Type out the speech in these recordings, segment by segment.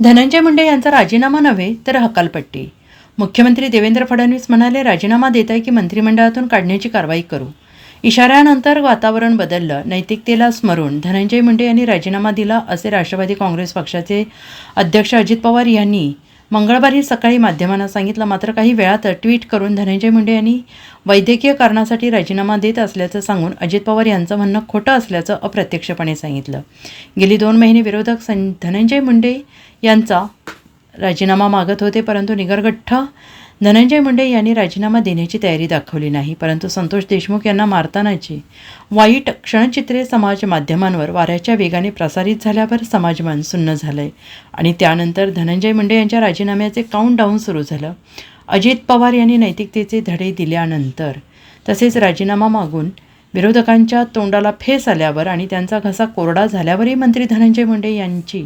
धनंजय मुंडे यांचा राजीनामा नव्हे तर हकालपट्टी. मुख्यमंत्री देवेंद्र फडणवीस म्हणाले राजीनामा देत आहे की मंत्रिमंडळातून काढण्याची कारवाई करू. इशाऱ्यानंतर वातावरण बदललं नैतिकतेला स्मरून धनंजय मुंडे यांनी राजीनामा दिला असे राष्ट्रवादी काँग्रेस पक्षाचे अध्यक्ष अजित पवार यांनी मंगळवारी सकाळी माध्यमांना सांगितलं मात्र काही वेळात ट्विट करून धनंजय मुंडे यांनी वैद्यकीय कारणासाठी राजीनामा देत असल्याचं सांगून अजित पवार यांचं म्हणणं खोटं असल्याचं अप्रत्यक्षपणे सांगितलं. गेली दोन महिने विरोधक सं धनंजय मुंडे यांचा राजीनामा मागत होते परंतु निगरगठ्ठ धनंजय मुंडे यांनी राजीनामा देण्याची तयारी दाखवली नाही. परंतु संतोष देशमुख यांना मारतानाची वाईट क्षणचित्रे समाज माध्यमांवर वाऱ्याच्या वेगाने प्रसारित झाल्यावर समाजमान सुन्न झालं आहे आणि त्यानंतर धनंजय मुंडे यांच्या राजीनाम्याचे काउंटडाऊन सुरू झालं. अजित पवार यांनी नैतिकतेचे धडे दिल्यानंतर तसेच राजीनामा मागून विरोधकांच्या तोंडाला फेस आल्यावर आणि त्यांचा घसा कोरडा झाल्यावरही मंत्री धनंजय मुंडे यांची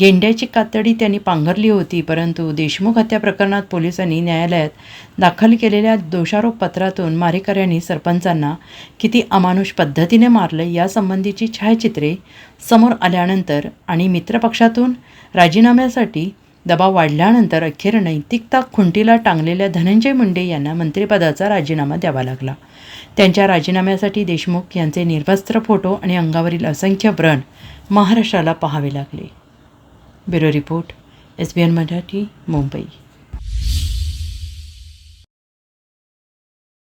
गेंड्याची कातडी त्यांनी पांघरली होती परंतु देशमुख हत्या प्रकरणात पोलिसांनी न्यायालयात दाखल केलेल्या दोषारोप पत्रातून मारेकऱ्यांनी सरपंचांना किती अमानुष पद्धतीने मारलं यासंबंधीची छायाचित्रे समोर आल्यानंतर आणि मित्रपक्षातून राजीनाम्यासाठी दबाव वाढल्यानंतर अखेर नैतिकता खुंटीला टांगलेल्या धनंजय मुंडे यांना मंत्रिपदाचा राजीनामा द्यावा लागला. त्यांच्या राजीनाम्यासाठी देशमुख यांचे निर्वस्त्र फोटो आणि अंगावरील असंख्य व्रण महाराष्ट्राला पाहावे लागले. Bureau report S B N Marathi Mumbai.